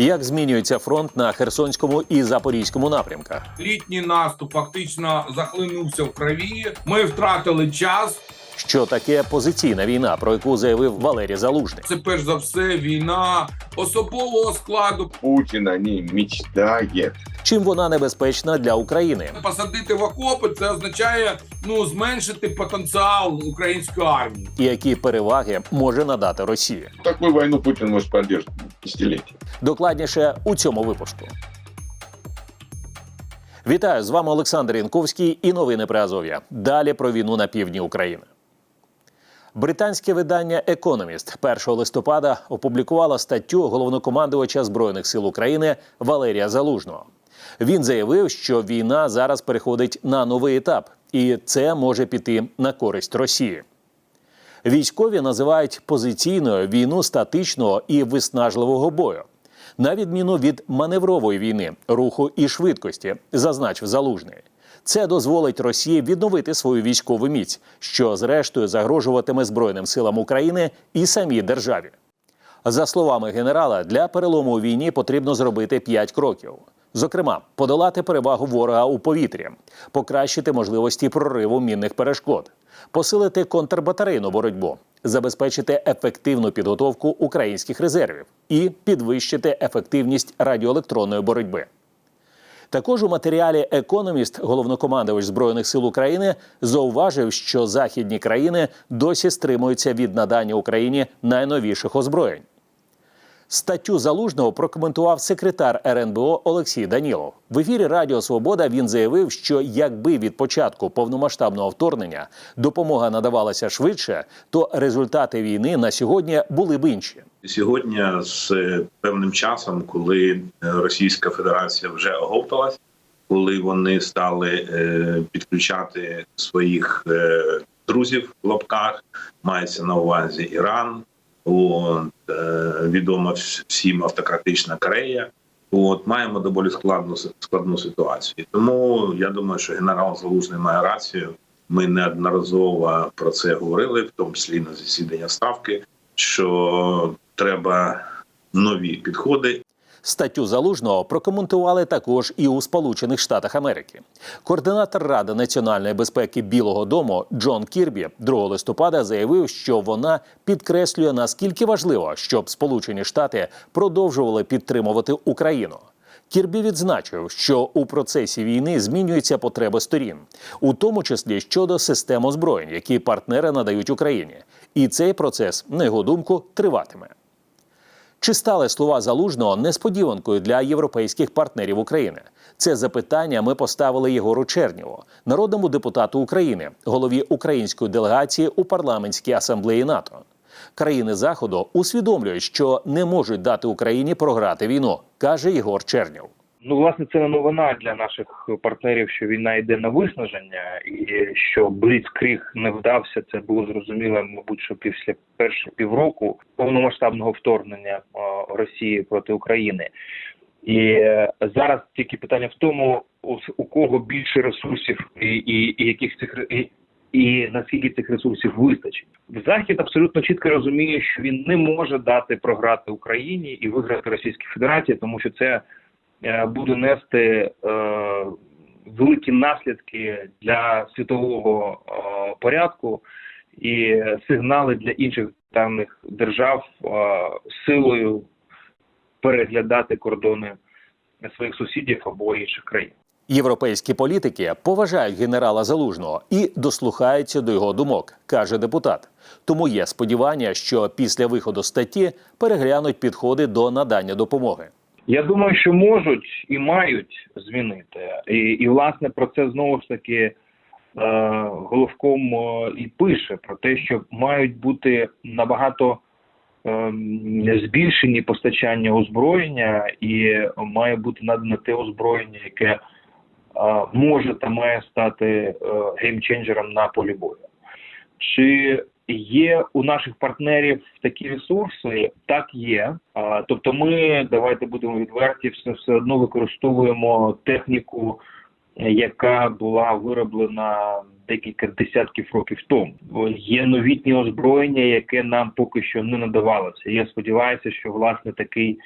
Як змінюється фронт на Херсонському і Запорізькому напрямках? Літній наступ фактично захлинувся в крові. Ми втратили час. Що таке позиційна війна, про яку заявив Валерій Залужний? Це перш за все війна особового складу. Путин о ней мечтает. Чим вона небезпечна для України? Посадити в окопи це означає ну зменшити потенціал української армії. І які переваги може надати Росія? Такую войну Путин может поддерживать десятилетия. Докладніше у цьому випуску. Вітаю з вами Олександр Янковський і новини про Азов'я. Далі про війну на півдні України. Британське видання Економіст 1 листопада опублікувало статтю головнокомандувача збройних сил України Валерія Залужного. Він заявив, що війна зараз переходить на новий етап, і це може піти на користь Росії. Військові називають позиційною війну статичного і виснажливого бою, на відміну від маневрової війни, руху і швидкості, зазначив залужний. Це дозволить Росії відновити свою військову міць, що зрештою загрожуватиме Збройним силам України і самій державі. За словами генерала, для перелому у війні потрібно зробити п'ять кроків. Зокрема, подолати перевагу ворога у повітрі, покращити можливості прориву мінних перешкод, посилити контрбатарейну боротьбу, забезпечити ефективну підготовку українських резервів і підвищити ефективність радіоелектронної боротьби. Також у матеріалі Економіст, головнокомандувач збройних сил України, зауважив, що західні країни досі стримуються від надання Україні найновіших озброєнь. Статтю залужного прокоментував секретар РНБО Олексій Данілов. В ефірі Радіо Свобода він заявив, що якби від початку повномасштабного вторгнення допомога надавалася швидше, то результати війни на сьогодні були б інші. Сьогодні з е, певним часом, коли е, Російська Федерація вже оговталась, коли вони стали е, підключати своїх друзів в лапках, мається на увазі Іран, от, відома всім автократична Корея. От маємо доволі складну складну ситуацію. Тому я думаю, що генерал Залужний має рацію. Ми неодноразово про це говорили, в тому числі на засідання ставки, що треба нові підходи Статтю залужного прокоментували також і у Сполучених Штатах Америки. Координатор Ради національної безпеки Білого Дому Джон Кірбі 2 листопада заявив, що вона підкреслює наскільки важливо, щоб Сполучені Штати продовжували підтримувати Україну. Кірбі відзначив, що у процесі війни змінюються потреби сторін, у тому числі щодо систем озброєнь, які партнери надають Україні, і цей процес, на його думку, триватиме. Чи стали слова залужного несподіванкою для європейських партнерів України? Це запитання ми поставили Єгору Черніву, народному депутату України, голові української делегації у парламентській асамблеї НАТО. Країни Заходу усвідомлюють, що не можуть дати Україні програти війну, каже Єгор Чернєв. Ну, власне, це не новина для наших партнерів, що війна йде на виснаження, і що Бліцкріг не вдався. Це було зрозуміло, мабуть, що після перших півроку повномасштабного вторгнення Росії проти України. І е, зараз тільки питання в тому, у, кого більше ресурсів, і, і, і яких цих і, і наскільки цих ресурсів вистачить. Захід абсолютно чітко розуміє, що він не може дати програти Україні і виграти Російській Федерації, тому що це буде нести е, великі наслідки для світового е, порядку і сигнали для інших даних держав е, силою переглядати кордони своїх сусідів або інших країн. Європейські політики поважають генерала Залужного і дослухаються до його думок, каже депутат. Тому є сподівання, що після виходу статті переглянуть підходи до надання допомоги. Я думаю, що можуть і мають змінити. І, і власне про це знову ж таки е, головком е, і пише про те, що мають бути набагато е, збільшені постачання озброєння, і має бути надане те озброєння, яке е, може та має стати геймченджером на полі бою. Чи є у наших партнерів такі ресурси? Так є. А, тобто, ми давайте будемо відверті, все, все одно використовуємо техніку, е, яка була вироблена декілька десятків років тому. Є новітнє озброєння, яке нам поки що не надавалося. Я сподіваюся, що власне такий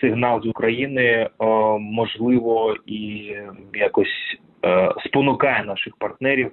сигнал з України е, можливо і якось е, спонукає наших партнерів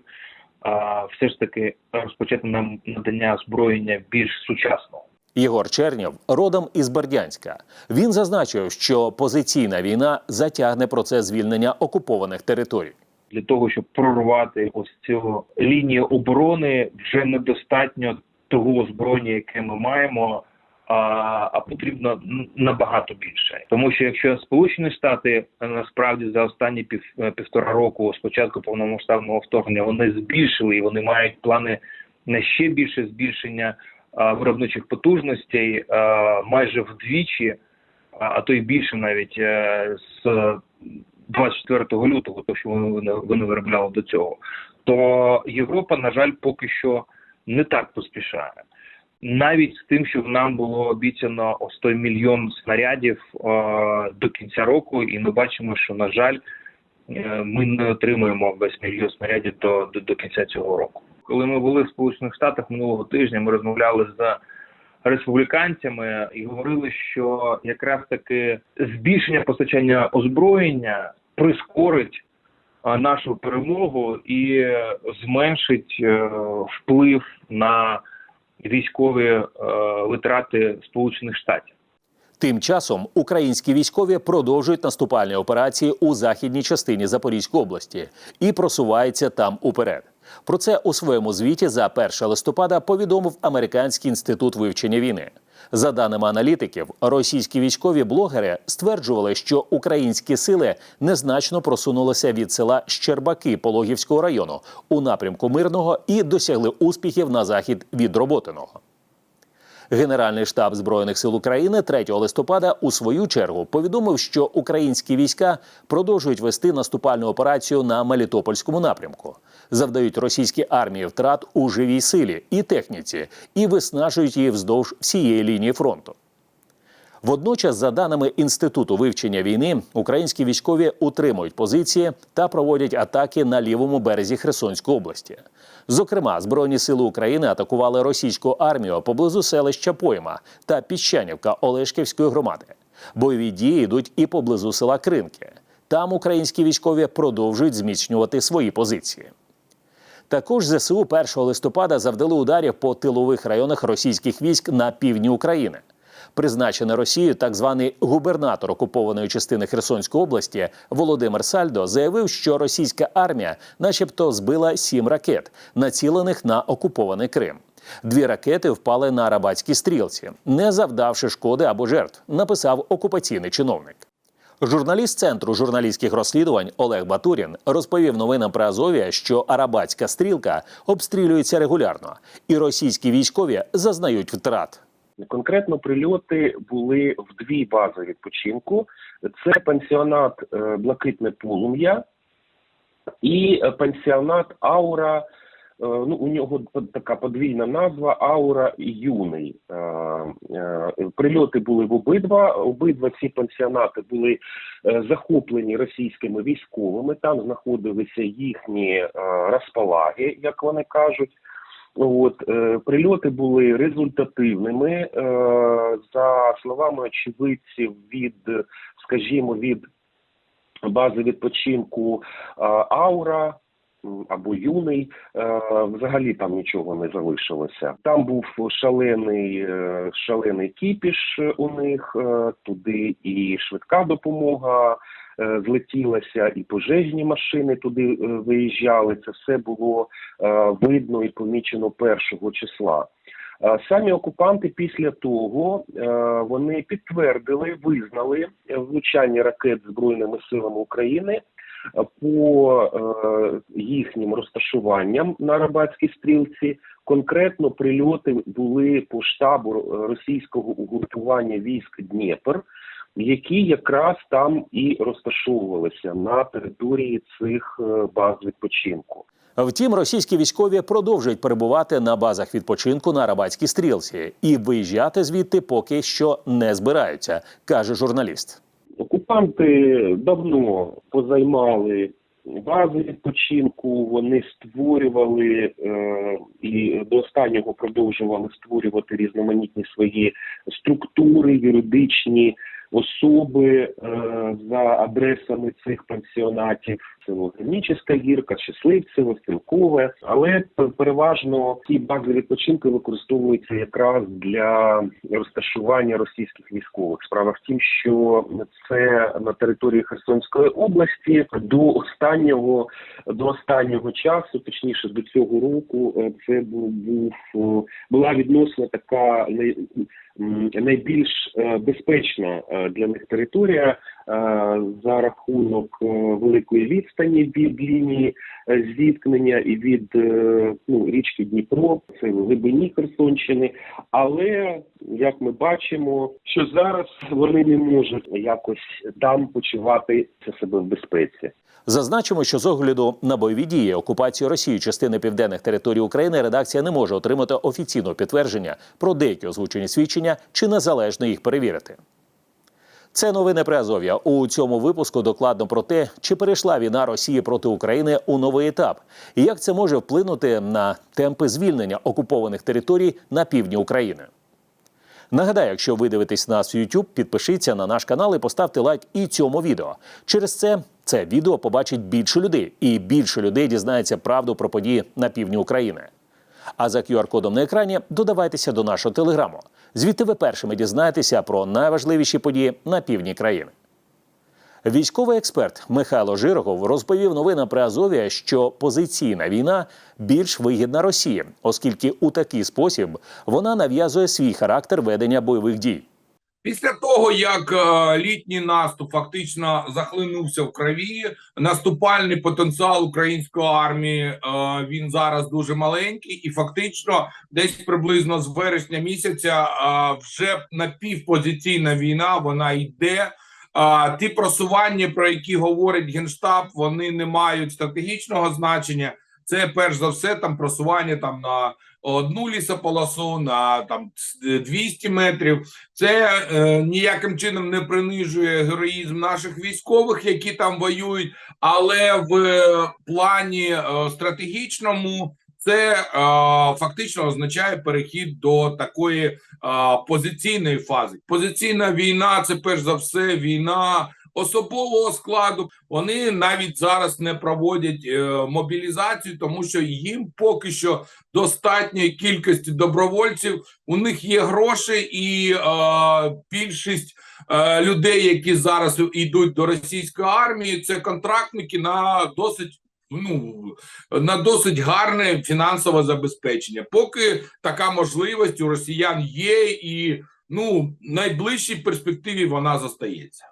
все ж таки розпочати нам надання озброєння більш сучасного. Єгор Чернєв родом із Бердянська. Він зазначив, що позиційна війна затягне процес звільнення окупованих територій. для того, щоб прорвати ось цю лінію оборони, вже недостатньо того озброєння, яке ми маємо. А, а потрібно набагато більше, тому що якщо Сполучені Штати е, насправді за останні пів е, півтора року, з початку повномасштабного вторгнення, вони збільшили і вони мають плани на ще більше збільшення а, виробничих потужностей а, майже вдвічі, а, а то й більше навіть е, з 24 лютого, то що вони- вони виробляли до цього, то Європа, на жаль, поки що не так поспішає. Навіть з тим, що нам було обіцяно ось той мільйон снарядів е, до кінця року, і ми бачимо, що на жаль, е, ми не отримуємо весь мільйон снарядів до, до, до кінця цього року. Коли ми були в Сполучених Штатах минулого тижня, ми розмовляли з республіканцями і говорили, що якраз таки збільшення постачання озброєння прискорить нашу перемогу і е, зменшить е, вплив на військові е, витрати Сполучених Штатів. Тим часом українські військові продовжують наступальні операції у західній частині Запорізької області і просуваються там уперед. Про це у своєму звіті за 1 листопада повідомив Американський інститут вивчення війни. За даними аналітиків, російські військові блогери стверджували, що українські сили незначно просунулися від села Щербаки Пологівського району у напрямку мирного і досягли успіхів на захід від Роботиного. Генеральний штаб збройних сил України 3 листопада у свою чергу повідомив, що українські війська продовжують вести наступальну операцію на Мелітопольському напрямку, завдають російській армії втрат у живій силі і техніці і виснажують її вздовж всієї лінії фронту. Водночас, за даними інституту вивчення війни, українські військові утримують позиції та проводять атаки на лівому березі Херсонської області. Зокрема, збройні сили України атакували російську армію поблизу селища Пойма та Піщанівка Олешківської громади. Бойові дії йдуть і поблизу села Кринки. Там українські військові продовжують зміцнювати свої позиції. Також ЗСУ 1 листопада завдали ударів по тилових районах російських військ на півдні України. Призначений Росією так званий губернатор окупованої частини Херсонської області Володимир Сальдо заявив, що російська армія, начебто, збила сім ракет, націлених на окупований Крим. Дві ракети впали на арабатські стрілці, не завдавши шкоди або жертв, написав окупаційний чиновник. Журналіст центру журналістських розслідувань Олег Батурін розповів новинам про Азовія, що арабатська стрілка обстрілюється регулярно, і російські військові зазнають втрат. Конкретно прильоти були в дві бази відпочинку: це пансіонат е, Блакитне полум'я і е, пансіонат Аура. е, Ну, у нього така подвійна назва Аура Юний. Прильоти були в обидва. Обидва ці пансіонати були захоплені російськими військовими. Там знаходилися їхні розпалаги, як вони кажуть. От е, прильоти були результативними е, за словами очевидців від, скажімо, від бази відпочинку е, Аура. Або юний, взагалі там нічого не залишилося. Там був шалений, шалений кіпіш у них. Туди і швидка допомога злетілася, і пожежні машини туди е, виїжджали. Це все було е, видно і помічено першого числа. Е, Самі окупанти після того е, вони підтвердили, визнали е, влучання ракет збройними силами України е, по е, їхнім розташуванням на Арабатській стрілці. Конкретно прильоти були по штабу е, російського угрупування військ Дніпр, які якраз там і розташовувалися на території цих е, баз відпочинку. Втім, російські військові продовжують перебувати на базах відпочинку на Арабатській стрілці і виїжджати звідти поки що не збираються, каже журналіст. Окупанти давно позаймали бази відпочинку. Вони створювали е, і до останнього продовжували створювати різноманітні свої структури юридичні. Особи е, за адресами цих пансіонатів. Це Логранічеська гірка, Щасливцево, Стрілкове. Але переважно ці бази відпочинку використовуються якраз для розташування російських військових. Справа в тім, що це на території Херсонської області до останнього до останнього часу, точніше до цього року, е, це був, була відносно така найбільш е, безпечна е, для них територія за рахунок е, великої відстані від лінії е, зіткнення і від е, ну, річки Дніпро, це в глибині Херсонщини. Але як ми бачимо, що зараз вони не можуть якось там почувати себе в безпеці. Зазначимо, що з огляду на бойові дії окупацію Росії частини південних територій України редакція не може отримати офіційного підтвердження про деякі озвучені свідчення чи незалежно їх перевірити. Це новини при Азов'я. У цьому випуску докладно про те, чи перейшла війна Росії проти України у новий етап, і як це може вплинути на темпи звільнення окупованих територій на півдні України. Нагадаю, якщо ви дивитесь нас в YouTube, підпишіться на наш канал і поставте лайк і цьому відео. Через це це відео побачить більше людей, і більше людей дізнається правду про події на півдні України. А за QR-кодом на екрані додавайтеся до нашого телеграму. Звідти ви першими дізнаєтеся про найважливіші події на півдні країни. Військовий експерт Михайло Жирогов розповів новинам при Азові, що позиційна війна більш вигідна Росії, оскільки у такий спосіб вона нав'язує свій характер ведення бойових дій. Після того, як е, літній наступ фактично захлинувся в крові, наступальний потенціал української армії е, він зараз дуже маленький, і фактично, десь приблизно з вересня місяця е, вже напівпозиційна війна вона йде. А ті просування, про які говорить генштаб, вони не мають стратегічного значення. Це перш за все там просування там на одну лісополосу, на там 200 метрів. Це е, ніяким чином не принижує героїзм наших військових, які там воюють, але в е, плані е, стратегічному це е, фактично означає перехід до такої е, позиційної фази. Позиційна війна це перш за все війна. Особового складу вони навіть зараз не проводять е, мобілізацію, тому що їм поки що достатньої кількості добровольців. У них є гроші, і е, більшість е, людей, які зараз йдуть до російської армії, це контрактники на досить. Ну на досить гарне фінансове забезпечення. Поки така можливість у росіян є, і ну найближчій перспективі вона застається.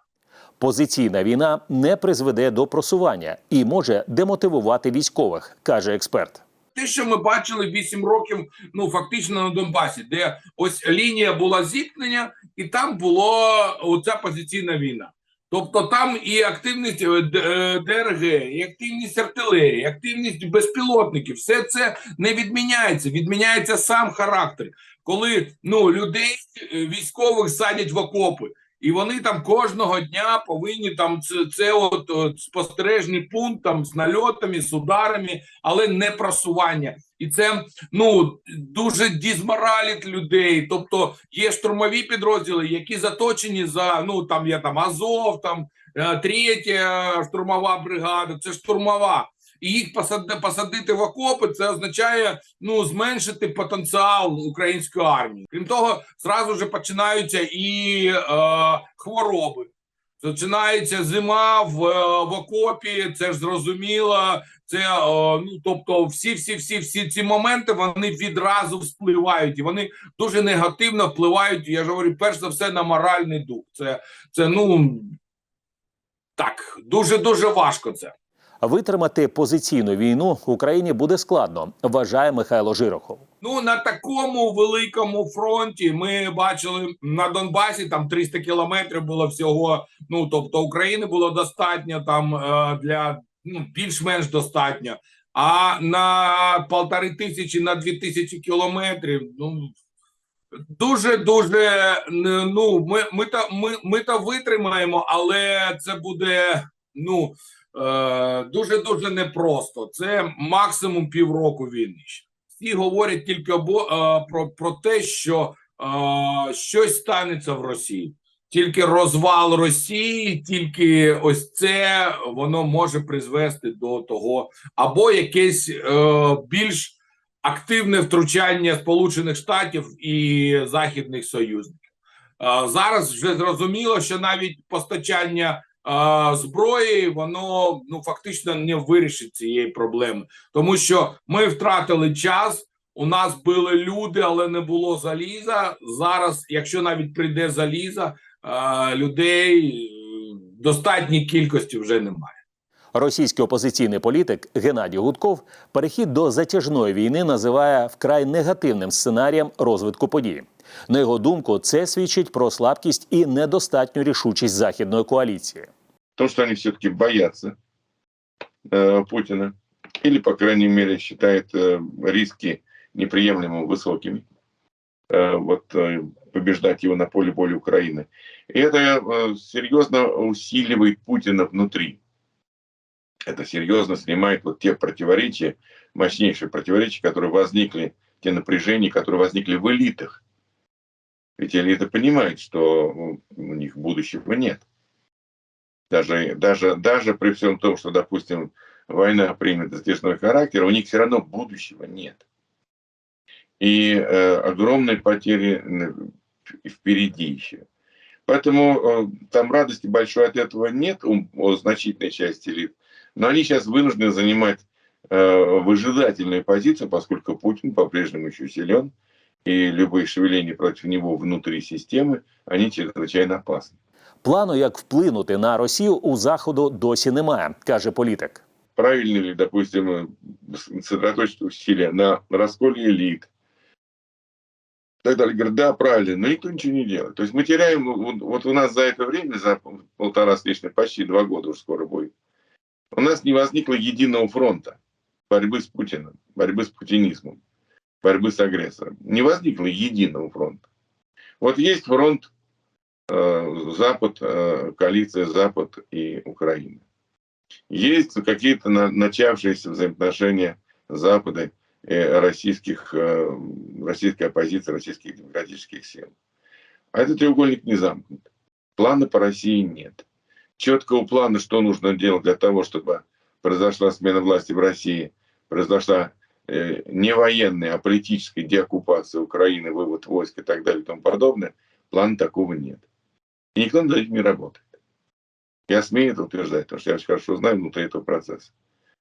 Позиційна війна не призведе до просування і може демотивувати військових, каже експерт. те, що ми бачили 8 років, ну фактично на Донбасі, де ось лінія була зіткнення, і там була оця позиційна війна. Тобто там і активність е, е, ДРГ, і активність артилерії, і активність безпілотників, все це не відміняється. Відміняється сам характер, коли ну людей е, військових садять в окопи. І вони там кожного дня повинні там це, це от, от спостережний пункт там з нальотами, з ударами, але не просування. І це ну дуже дізморалить людей. Тобто є штурмові підрозділи, які заточені за ну там є там Азов, там е, третя штурмова бригада. Це штурмова. І їх посади, посадити в окопи, це означає ну зменшити потенціал української армії. Крім того, зразу ж починаються і е, хвороби. Починається зима в, е, в окопі, це ж зрозуміло. Це е, ну тобто, всі, всі, всі, всі ці моменти вони відразу вспливають, і вони дуже негативно впливають. Я ж говорю, перш за все на моральний дух. Це, це ну так, дуже дуже важко це. Витримати позиційну війну Україні буде складно, вважає Михайло Жирохов. Ну на такому великому фронті ми бачили на Донбасі там 300 кілометрів було всього. Ну тобто України було достатньо там е, для ну більш-менш достатньо. А на полтори тисячі на дві тисячі кілометрів. Ну дуже дуже ну ми, ми то ми, ми то витримаємо, але це буде ну дуже дуже непросто. Це максимум півроку війни. Всі говорять тільки обо, е, про, про те, що е, щось станеться в Росії. тільки розвал Росії, тільки ось це воно може призвести до того, або якесь е, більш активне втручання Сполучених Штатів і західних союзників. Е, зараз вже зрозуміло, що навіть постачання зброї воно ну фактично не вирішить цієї проблеми, тому що ми втратили час. У нас були люди, але не було заліза. Зараз, якщо навіть прийде заліза, людей достатній кількості вже немає. Російський опозиційний політик Геннадій Гудков перехід до затяжної війни називає вкрай негативним сценарієм розвитку подій. На його думку, це свідчить про слабкість і недостатню рішучість західної коаліції. То, что они все-таки боятся э, Путина. Или, по крайней мере, считают э, риски неприемлемо высокими. Э, вот э, побеждать его на поле боя Украины. И это э, серьезно усиливает Путина внутри. Это серьезно снимает вот те противоречия, мощнейшие противоречия, которые возникли, те напряжения, которые возникли в элитах. Ведь элита понимает, что у них будущего нет. Даже, даже, даже при всем том, что, допустим, война примет затяжной характер, у них все равно будущего нет. И э, огромные потери впереди еще. Поэтому э, там радости большой от этого нет у, у значительной части элит. Но они сейчас вынуждены занимать э, выжидательную позицию, поскольку Путин по-прежнему еще силен, и любые шевеления против него внутри системы, они чрезвычайно опасны. Плану, як вплинути на Росію, у заходу досі немає, каже політик. правильно ли, допустим, э, сосредоточить усилия на расколе элит. И так далее. Говорят, да, правильно, но никто ничего не делает. То есть мы теряем, вот, вот у нас за это время, за пол- полтора с лишним, почти два года уже скоро будет, у нас не возникло единого фронта борьбы с Путиным, борьбы с путинизмом, Борьбы с агрессором. Не возникло единого фронта. Вот есть фронт э, Запад, э, коалиция Запад и Украина. Есть какие-то на- начавшиеся взаимоотношения Запада и российских, э, российской оппозиции, российских демократических сил. А этот треугольник не замкнут. Плана по России нет. Четкого плана, что нужно делать для того, чтобы произошла смена власти в России, произошла не военная, а политическая деоккупация Украины, вывод войск и так далее и тому подобное, плана такого нет. И никто над этим не работает. Я смею это утверждать, потому что я очень хорошо знаю внутри этого процесса.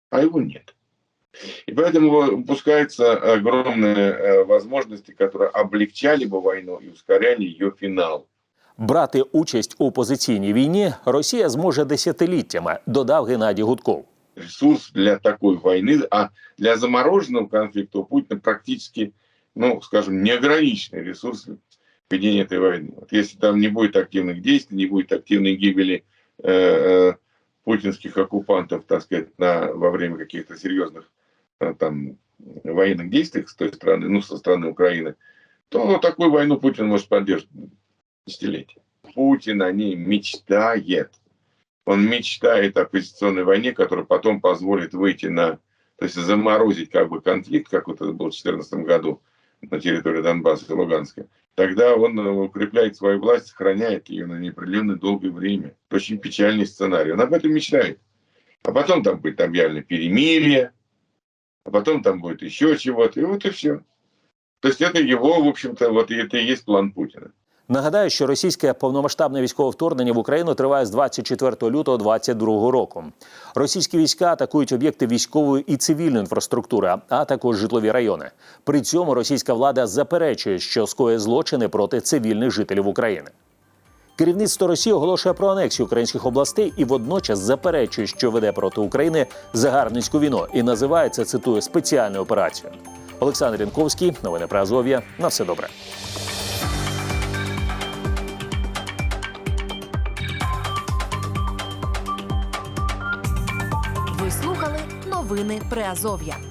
А его нет. И поэтому упускаются огромные э, возможности, которые облегчали бы войну и ускоряли ее финал. Брати участь у позиційній війні Росія зможе десятиліттями, додав Геннадій Гудков. Ресурс для такой войны, а для замороженного конфликта у Путина практически, ну, скажем, неограниченный ресурс ведения этой войны. Вот если там не будет активных действий, не будет активной гибели э, э, путинских оккупантов, так сказать, на, во время каких-то серьезных э, там военных действий с той стороны, ну, со стороны Украины, то ну, такую войну Путин может поддерживать десятилетия. Путин о ней мечтает. Он мечтает о позиционной войне, которая потом позволит выйти на, то есть заморозить как бы конфликт, как вот это было в 2014 году на территории Донбасса и Луганска. Тогда он э, укрепляет свою власть, сохраняет ее на неопределенное долгое время. Очень печальный сценарий. Он об этом мечтает. А потом там будет объявлено перемирие, а потом там будет еще чего-то, и вот и все. То есть это его, в общем-то, вот это и есть план Путина. Нагадаю, що російське повномасштабне військове вторгнення в Україну триває з 24 лютого 2022 року. Російські війська атакують об'єкти військової і цивільної інфраструктури, а також житлові райони. При цьому російська влада заперечує, що скоє злочини проти цивільних жителів України. Керівництво Росії оголошує про анексію українських областей і водночас заперечує, що веде проти України загарбницьку війну і називає це, цитую, спеціальною операцією. Олександр Янковський, новини про Азов'я. На все добре. Новини Приазов'я.